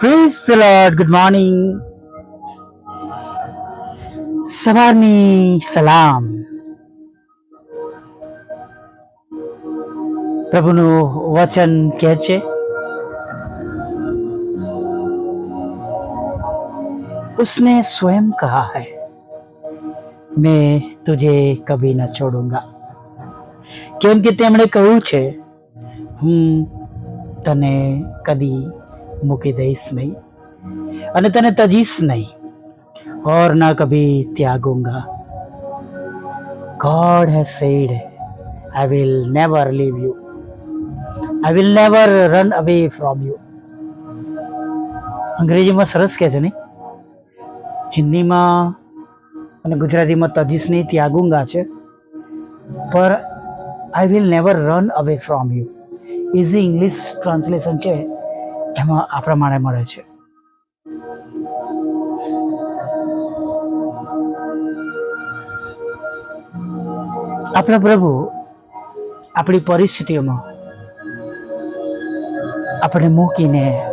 praise the Lord good morning સવારની સલામ પ્રભુનું વચન કહે છે उसने स्वयं कहा है मैं तुझे कभी न छोड़ूंगा કેમ કે તેમણે કહ્યું છે હું તને કદી મૂકી દઈશ નહીં. અને તને તજીશ નહીં. ઓર ના કભી ત્યાગુંગા. God he said. I will never leave you I will never run away from you અંગ્રેજીમાં સરસ કહે છે નહીં હિન્દીમાં અને ગુજરાતીમાં તજીશની ત્યાગુંગા છે. પર I will never run away from you easy English translation છે. એમાં આ પ્રમાણે મળે છે. આપણા પ્રભુ આપણી પરિસ્થિતિઓમાં આપણે મૂકીને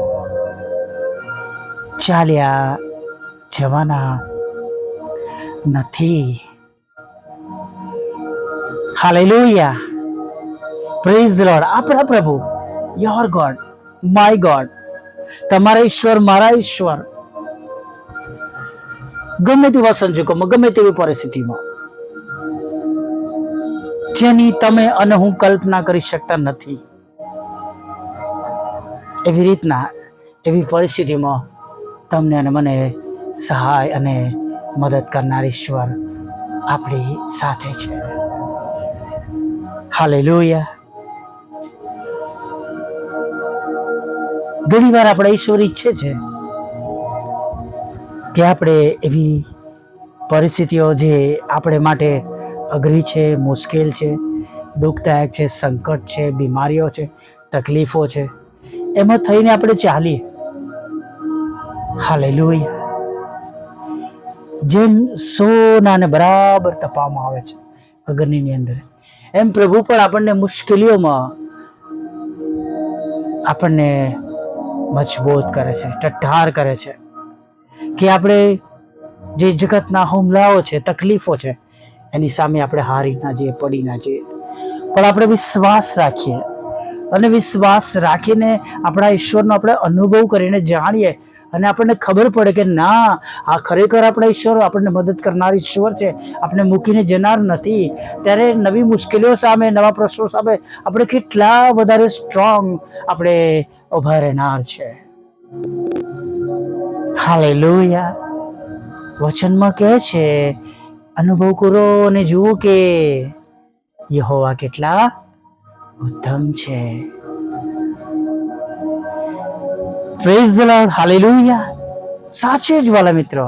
ચાલ્યા જવાના નથી. હાલેલુયા. પ્રેઝ ધ લોર્ડ આપણા પ્રભુ યોર ગોડ માય ગોડ તમારા ઈશ્વર, મારા ઈશ્વર. ગમે તેવા સંજોગોમાં, ગમે તેવી પરિસ્થિતિમાં. જેની તમે અને હું કલ્પના કરી શકતા નથી. એવી રીતના, એવી પરિસ્થિતિમાં તમને અને મને સહાય અને મદદ કરનાર ઈશ્વર આપણી સાથે છે. હાલેલુયા ઘણી વાર આપણા ઈશ્વર ઈચ્છે છે કે આપણે એવી પરિસ્થિતિઓ જે આપણે માટે અઘરી છે, મુશ્કેલ છે, દુઃખદાયક છે, સંકટ છે, બીમારીઓ છે, તકલીફો છે, એમાં થઈને આપણે ચાલીએ. હાલેલુયા. જેમ સોનાને બરાબર તપાવવામાં આવે છે અગ્નિની અંદર, એમ પ્રભુ પણ આપણને મુશ્કેલીઓમાં આપણને મજબૂત કરે છે ટટ્ટાર કરે છે. કે આપણે જે જગતના હુમલાઓ છે, તકલીફો છે, એની સામે આપણે હારી ના જઈએ, પડી ના જઈએ. પણ આપણે વિશ્વાસ રાખીએ. અને વિશ્વાસ રાખીને આપણા ઈશ્વરનો આપણે અનુભવ કરીને જાણીએ અને આપણને ખબર પડે કે ના, આ ખરેખર આપણા ઈશ્વર આપણને મદદ કરનાર ઈશ્વર છે. આપણે મૂકીને જનાર નથી. ત્યારે નવી મુશ્કેલીઓ સામે, નવા પ્રશ્નો સામે આપણે કેટલા વધારે સ્ટ્રોંગ આપણે ઊભા રહેનાર છે. હાલેલુયા વચનમાં કહે છે, અનુભવ કરો અને જુઓ કે યહોવા કેટલા ઉત્તમ છે. પ્રેઝ ધ લોર્ડ હાલેલુયા સાચે જ વાલા મિત્રો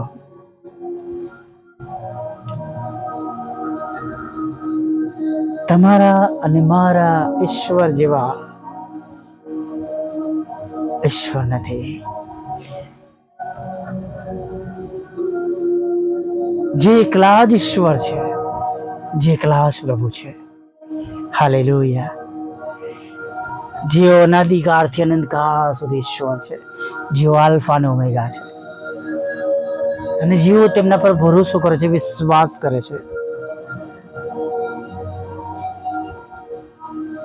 તમારા અને મારા ઈશ્વર જેવા ઈશ્વર નથી જે એકલા જ ઈશ્વર છે જે એકલા જ પ્રભુ છે હાલેલુયા જેઓ અનાદિકાળથી અનંતકાળ સુધી ઈશ્વર છે. જેઓ આલ્ફા અને ઓમેગા છે. અને જેઓ તેમના પર ભરોસો કરે છે, વિશ્વાસ કરે છે.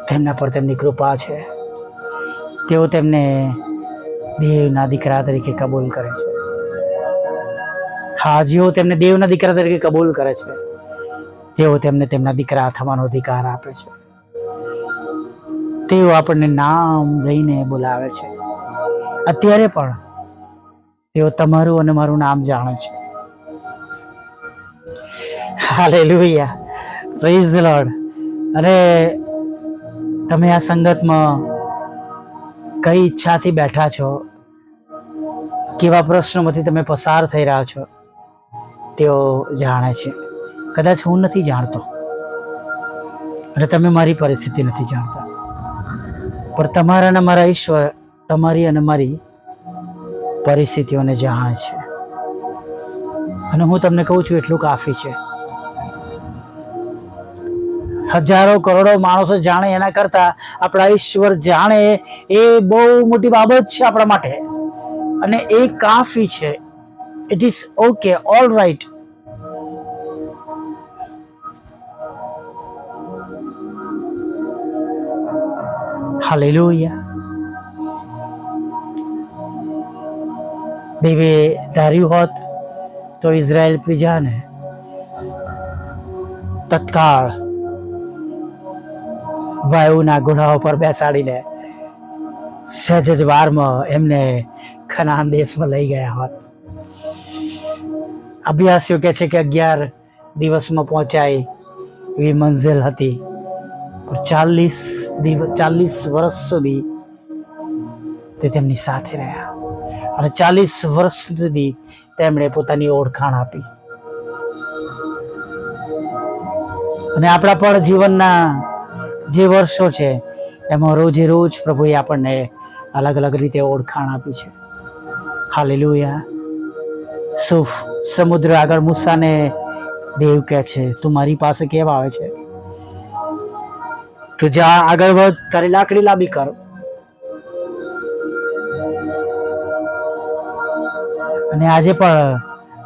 તેમના પર તેમની કૃપા છે. તેઓ તેમને દેવના દીકરા તરીકે કબૂલ કરે છે. હા, જેઓ તેમને દેવના દીકરા તરીકે કબૂલ કરે છે. તેઓ તેમને તેમના દીકરા થવાનો અધિકાર આપે છે. તેઓ આપણને નામ લઈને બોલાવે છે. અત્યારે પણ તેઓ તમારું અને મારું નામ જાણે છે. હાલેલુયા. પ્રેઝ ધ લોર્ડ અરે, તમે આ સંગતમાં કઈ ઈચ્છાથી બેઠા છો? કેવા પ્રશ્નોમાંથી તમે પસાર થઈ રહ્યા છો? તેઓ જાણે છે. કદાચ હું નથી જાણતો. અને તમે મારી પરિસ્થિતિ નથી જાણતા. પણ તમારા અને મારા ઈશ્વર તમારી અને મારી પરિસ્થિતિઓને જાણે છે. અને હું તમને કહું છું એટલું કાફી છે. હજારો કરોડો માણસો જાણે એના કરતા આપણા ઈશ્વર જાણે એ બહુ મોટી બાબત છે આપણા માટે. અને એ કાફી છે. It is okay all right hallelujah દેવે ધાર્યું હોત તો ઇઝરાયલ પ્રજાને તત્કાળ વાયુના ગુનાઓ પર બેસાડીને સહેજ જ વારમાં એમને ખનાન દેશમાં લઈ ગયા હોત અભ્યાસીઓ કહે છે કે અગિયાર દિવસમાં પહોંચાય એવી મંઝિલ હતી ચાલીસ દિવસ ચાલીસ વર્ષ સુધી તે તેમની સાથે રહ્યા અને ચાલીસ વર્ષ સુધી તેમણે પોતાની ઓળખાણ આપી અને આપણા પણ જીવનના જે વર્ષો છે એમાં રોજે રોજ પ્રભુએ આપણને અલગ અલગ રીતે ઓળખાણ આપી છે હાલેલુયા સુફ સમુદ્ર આગળ મૂસાને દેવ કહે છે તું મારી પાસે કેમ આવે છે તું જા, આગળ વધ, તારી લાકડી લાંબી કર. અને આજે પણ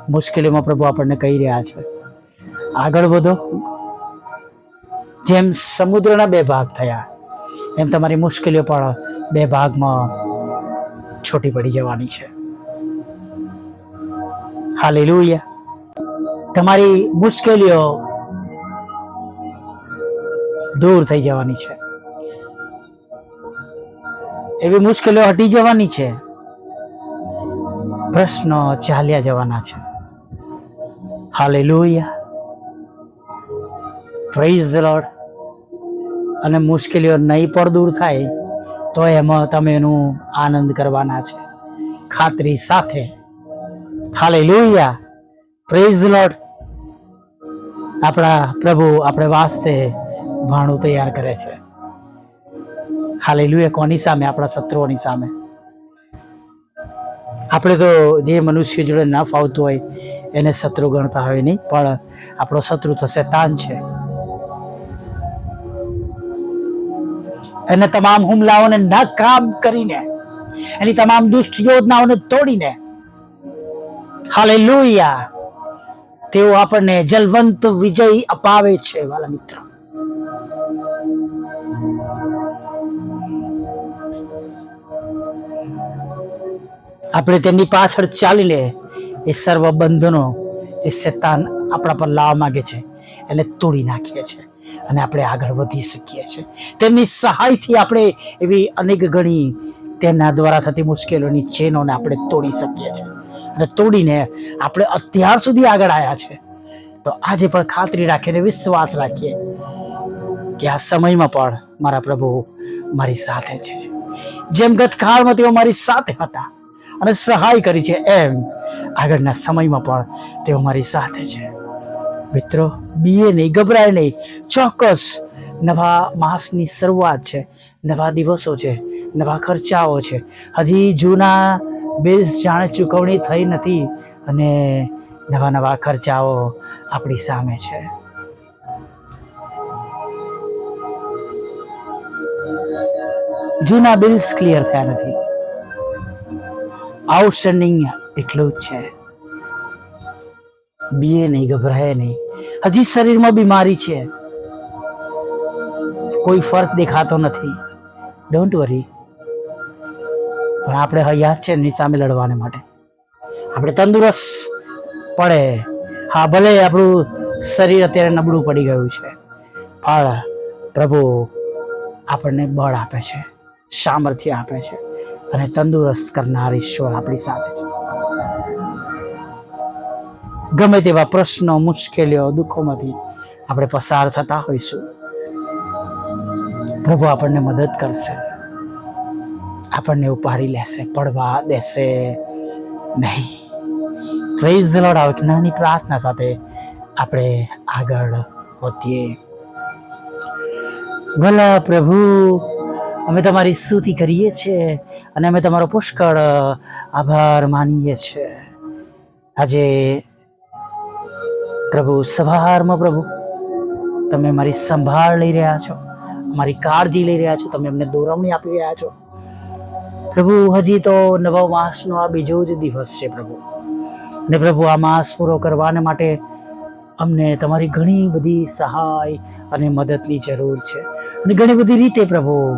મુશ્કેલીમાં પ્રભુ આપણને કહી રહ્યા છે. આગળ વધો. જેમ સમુદ્રના બે ભાગ થયા, એમ તમારી મુશ્કેલીઓ પણ બે ભાગમાં છોટી પડી જવાની છે. હાલેલુયા. તમારી મુશ્કેલીઓ દૂર થઈ જવાની છે. એવી મુશ્કેલીઓ હટી જવાની છે. પ્રશ્નો ચાલ્યા જવાના છે. હાલેલુયા પ્રેઝ ધ લોર્ડ અને મુશ્કેલીઓ નહીં પણ દૂર થાય, તો એમાં તમે એનું આનંદ કરવાના છે. ખાતરી સાથે. હાલેલુયા પ્રેઝ લોડ આપણા પ્રભુ આપણે વાસ્તે ભાણું તૈયાર કરે છે. હાલેલુયા કોની સામે? આપણા શત્રુઓની સામે. આપણે તો જે મનુષ્ય જોડે ન ફાવતું હોય, એને શત્રુ ગણતા હોય નહીં, પણ આપણો શત્રુ તો શેતાન છે. એને તમામ હુમલાઓને નાકામ કરીને, એની તમામ દુષ્ટ યોજનાઓને તોડીને, હાલેલુયા, તેઓ આપણને જલવંત વિજય અપાવે છે, વાલા મિત્ર. આપણે તેમની પાછળ ચાલીને એ સર્વ બંધનો જે શેતાન આપણા પર લાવવા માગે છે, એને તોડી નાખીએ છીએ અને આપણે આગળ વધી શકીએ છીએ તેમની સહાયથી આપણે એવી અનેક ગણી તેના દ્વારા થતી મુશ્કેલીઓની ચેનોને આપણે તોડી શકીએ છીએ અને તોડીને આપણે અત્યાર સુધી આગળ આવ્યા છે. તો આજે પણ ખાતરી રાખીને વિશ્વાસ રાખીએ કે આ સમયમાં પણ મારા પ્રભુ મારી સાથે છે. જેમ ગતકાળમાં તેઓ મારી સાથે હતા અને સહાય કરી છે, એમ આગળના સમયમાં પણ તેઓ મારી સાથે છે. મિત્રો, બીએ નહીં, ગભરાય નહીં. ચોક્કસ નવા માસની શરૂઆત છે, નવા દિવસો છે, નવા ખર્ચાઓ છે. હજી જૂના બિલ્સ જાણે ચૂકવણી થઈ નથી અને નવા નવા ખર્ચાઓ આપણી સામે છે. જૂના બિલ્સ ક્લિયર થયા નથી. આઉટસ્ટેન્ડિંગ એટલું જ છે. બીએ નહીં, ગભરાય નહીં. હજી શરીરમાં બીમારી છે. કોઈ ફરક દેખાતો નથી. ડોન્ટ વરી પણ આપણે હયાત છે એની સામે લડવાને માટે. આપણે તંદુરસ્ત પડે. હા, ભલે આપણું શરીર અત્યારે નબળું પડી ગયું છે. પણ પ્રભુ આપણને બળ આપે છે. સામર્થ્ય આપે છે અને તંદુરસ્ત કરનાર ઈશ્વર આપણી સાથે છે. ગમે તેવા પ્રશ્નો, મુશ્કેલીઓ, દુઃખોમાંથી આપણે પસાર થતા હોઈશું. પ્રભુ આપણને મદદ કરશે. આપણને ઉપાડી લેશે, પડવા દેશે નહીં. પ્રેઝ ધ લોર્ડ આવે નાની પ્રાર્થના સાથે આપણે આગળ વધીએ. ભલા પ્રભુ અમે તમારી સ્તુતિ કરીએ છીએ અને અમે તમારો પુષ્કળ આભાર માનીએ છીએ. આજે પ્રભુ સવારમાં પ્રભુ, તમે મારી સંભાળ લઈ રહ્યા છો મારી કાળજી લઈ રહ્યા છો, તમે અમને દોરવણી આપી રહ્યા છો. પ્રભુ, હજી તો નવા માસનો આ બીજો જ દિવસ છે પ્રભુ. ને પ્રભુ, આ માસ પૂરો કરવાને માટે અમને તમારી ઘણી બધી સહાય અને મદદની જરૂર છે. અને ઘણી બધી રીતે પ્રભુ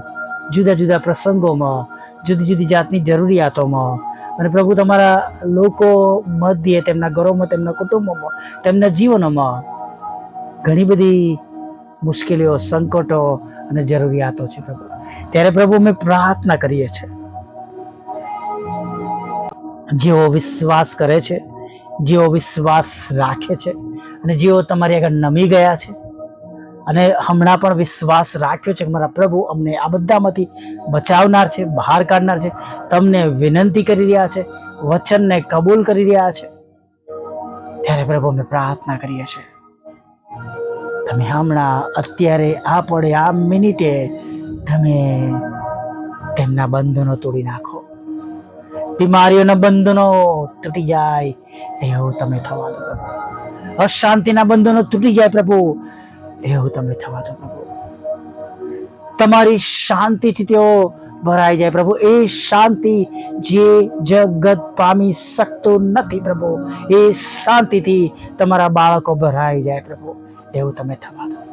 જુદા જુદા પ્રસંગોમાં, જુદી જુદી જાતની જરૂરિયાતોમાં. અને પ્રભુ તમારા લોકો મધ્યે, તેમના ઘરોમાં, તેમના કુટુંબોમાં, તેમના જીવનોમાં ઘણી બધી મુશ્કેલીઓ, સંકટો અને જરૂરિયાતો છે પ્રભુ. ત્યારે પ્રભુ અમે પ્રાર્થના કરીએ છીએ. જેઓ વિશ્વાસ કરે છે, જેઓ વિશ્વાસ રાખે છે અને જેઓ તમારી આગળ નમી ગયા છે અને હમણાં પણ વિશ્વાસ રાખ્યો છે કે મારા પ્રભુ અમને આ બધામાંથી બચાવનાર છે, બહાર કાઢનાર છે. તમને વિનંતી કરી રહ્યા છે, વચનને કબૂલ કરી રહ્યા છે. ત્યારે પ્રભુ અમે પ્રાર્થના કરીએ છીએ. તમે હમણાં અત્યારે આ પડે આ મિનિટે તમે તેમના બંધનો તોડી નાખો. બીમારીઓના બંધનો તૂટી જાય. એવું તમે થવા દો. અશાંતિના બંધનો તૂટી જાય પ્રભુ. એવું તમે થવા દો પ્રભુ. તમારી શાંતિથી તેઓ ભરાઈ જાય પ્રભુ. એ શાંતિ જે જગત પામી શકતું નથી પ્રભુ. એ શાંતિથી તમારા બાળકો ભરાઈ જાય પ્રભુ. એવું તમે થવા દો.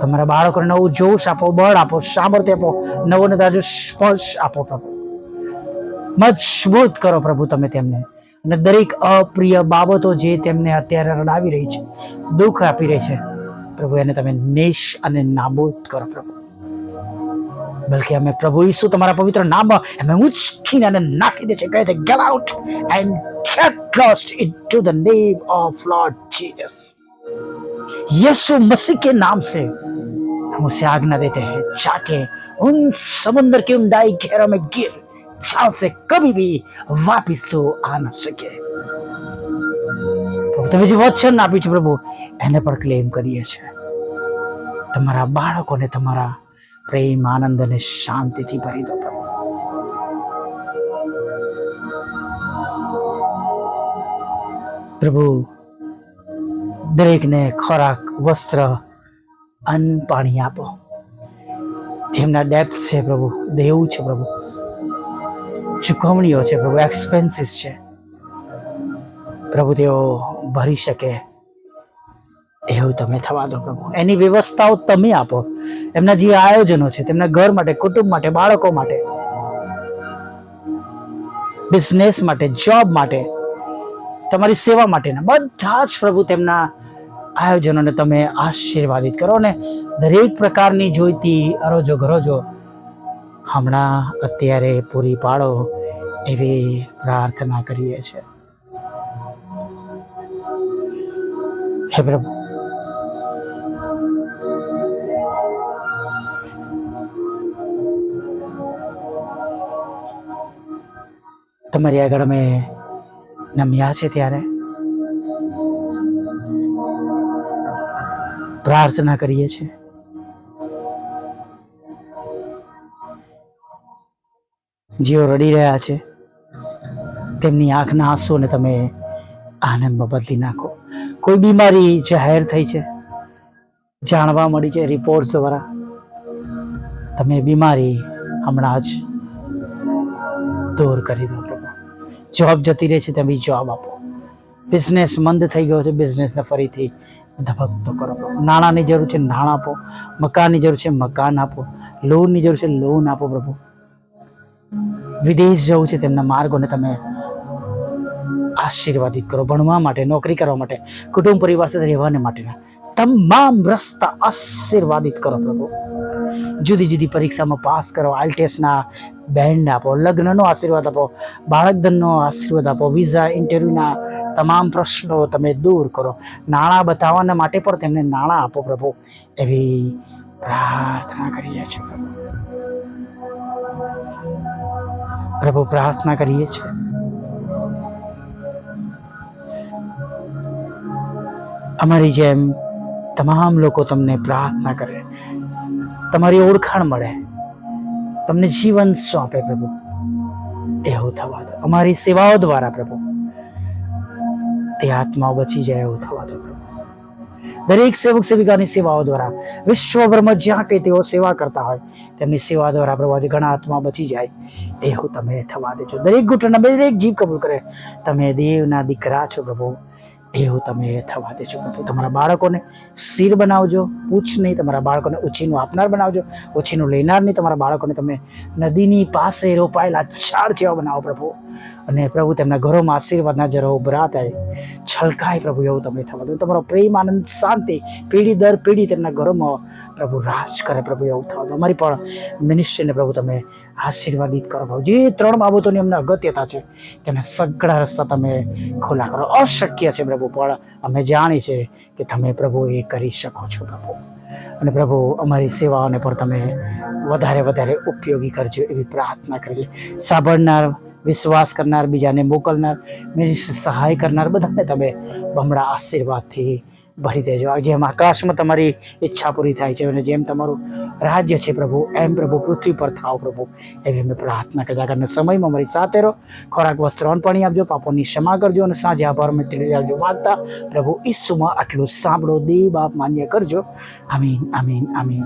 તમારા બાળકોને નવું જોશ આપો, બળ આપો, સામર્થ્ય આપો, નવો ને તાજો સ્પર્શ આપો પ્રભુ. મજબૂત કરો પ્રભુ તમે તેમને. અને દરેક અપ્રિય બાબતો જે તેમને અત્યારે રડાવી રહી છે, દુઃખ આપી રહી છે પ્રભુ, એને તમે નિશ અને નાબૂદ કરો પ્રભુ. બલકે અમે પ્રભુ ઈસુ તમારા પવિત્ર નામ અમે ઉછીને અને નાખી દે છે. કહે છે get out and get lost in to the name of Lord Jesus यीशु मसीह के नाम से हम उसे आज्ञा देते हैं जाके उन समुद्र की उंडाई घेरा में गिर जहां से कभी भी वापिस तो आ ना सके તમે જે વચન આપ્યું છે પ્રભુ, એને પણ ક્લેમ કરીએ છીએ. તમારા બાળકોને તમારા પ્રેમ, આનંદ અને શાંતિથી ભરી દો પ્રભુ. પ્રભુ, દરેકને ખોરાક, વસ્ત્ર, અન્ન પાણી આપો. જેમના ડેપ્થ છે પ્રભુ, દેવું છે પ્રભુ. ચૂકવણીઓ છે પ્રભુ, એક્સપેન્સીસ છે. પ્રભુ, તેઓ ભરી શકે. એવું તમે થવા દો પ્રભુ. એની વ્યવસ્થાઓ તમે આપો. એમના જે આયોજનો છે, તેમના ઘર માટે, કુટુંબ માટે, બાળકો માટે બિઝનેસ માટે જોબ માટે, તમારી સેવા માટેના બધા જ પ્રભુ તેમના આયોજનોને તમે આશીર્વાદિત કરો ને દરેક પ્રકારની જોઈતી અરોજો ગરોજો હમણાં અત્યારે પૂરી પાડો એવી પ્રાર્થના કરીએ છીએ. હે પ્રભુ. તમારી આગળ અમે નમ્યા છે ત્યારે. પ્રાર્થના કરીએ છીએ. જેઓ રડી રહ્યા છે. તેમની આંખના આંસુને તમે આનંદમાં બદલી નાખો. કોઈ બીમારી જાહેર થઈ છે? જાણવા મળી છે રિપોર્ટ્સ દ્વારા. તમે બીમારી હમણાં જ દૂર કરી દો પ્રભુ. જોબ જતી રહે છે, તમે જોબ આપો. બિઝનેસ મંદ થઈ ગયો છે બિઝનેસને ફરીથી ધબકતો કરો પ્રભુ. નાણાંની જરૂર છે, નાણાં આપો. મકાનની જરૂર છે, મકાન આપો. લોનની જરૂર છે લોન આપો પ્રભુ. વિદેશ જવું છે, તેમના માર્ગોને તમે આશીર્વાદિત કરો, ભણવા માટે, નોકરી કરવા માટે, કુટુંબ પરિવાર સાથે રહેવાને માટેના તમામ રસ્તા આશીર્વાદિત કરો પ્રભુ. જુદી જુદી પરીક્ષામાં પાસ કરો આઈલટેસના બેન્ડ આપો, લગ્નનો આશીર્વાદ આપો, બાળકધનનો આશીર્વાદ આપો, વિઝા, ઇન્ટરવ્યૂના તમામ પ્રશ્નો તમે દૂર કરો. નાણાં બતાવવાના માટે પણ તેમને નાણાં આપો પ્રભુ. એવી પ્રાર્થના કરીએ છીએ પ્રભુ પ્રાર્થના કરીએ છીએ. અમારી જેમ તમામ લોકો તમને પ્રાર્થના કરે. તમારી ઓળખાણ મળે. તમને જીવન સોંપે પ્રભુ. એવું થવા દો. અમારી સેવાઓ દ્વારા પ્રભુ. તે આત્માઓ બચી જાય એવું થવા દો પ્રભુ. દરેક સેવક સેવિકાની સેવાઓ દ્વારા વિશ્વભરમાં જ્યાં કંઈ તેઓ સેવા કરતા હોય, તેમની સેવા દ્વારા પ્રભુ આજે ઘણા આત્મા બચી જાય. એવું તમે થવા દેજો. દરેક ઘૂંટણના દરેક જીવ કબૂલ કરે. તમે દેવના દીકરા છો પ્રભુ. એવું તમે થવા દેજો. પ્રભુ તમારા બાળકોને શિર બનાવજો, પૂછ નહીં, તમારા બાળકોને ઉછીનું આપનાર બનાવજો, ઉછીનું લેનાર નહીં તમારા બાળકોને તમે નદીની પાસે રોપાયેલા છાળ જેવા બનાવો પ્રભુ. અને પ્રભુ, તેમના ઘરોમાં આશીર્વાદના જરો ઉભરા થાય, છલકાય પ્રભુ, એવું તમે થવા દો. તમારો પ્રેમ, આનંદ, શાંતિ, પેઢી દર પેઢી તેમના ઘરોમાં પ્રભુ, રાજ કરે પ્રભુ, એવું થવા દો. અમારી પણ મિનિસ્ટ્રીને પ્રભુ, તમે આશીર્વાદિત કરો ભાવ જે ત્રણ બાબતોની અમને અગત્યતા છે. તેને સગળા રસ્તા તમે ખુલ્લા કરો. અશક્ય છે પ્રભુ, પણ અમે જાણી છે કે તમે પ્રભુ એ કરી શકો છો પ્રભુ. અને પ્રભુ, અમારી સેવાઓને પણ તમે વધારે વધારે ઉપયોગી કરજો એવી પ્રાર્થના કરજો સાંભળનાર, વિશ્વાસ કરનાર, બીજાને મોકલનાર મેરી સહાય કરનાર બધાને તમે બમણા આશીર્વાદથી ભરી દેજો. જેમ આકાશમાં તમારી ઈચ્છા પૂરી થાય છે અને જેમ તમારું રાજ્ય છે પ્રભુ, એમ પ્રભુ પૃથ્વી પર થાવ પ્રભુ. એવી અમે પ્રાર્થના કરતા કારણ સમયમાં અમારી સાથે રહો. ખોરાક, વસ્ત્ર, અન્ન, પાણી આપજો, પાપોની ક્ષમા કરજો અને સાંજે આભાર મેળવી આવજો માગતા પ્રભુ ઈસુમાં આટલું સાંભળો. દે બાપ માન્ય કરજો. આમીન આમીન આમીન.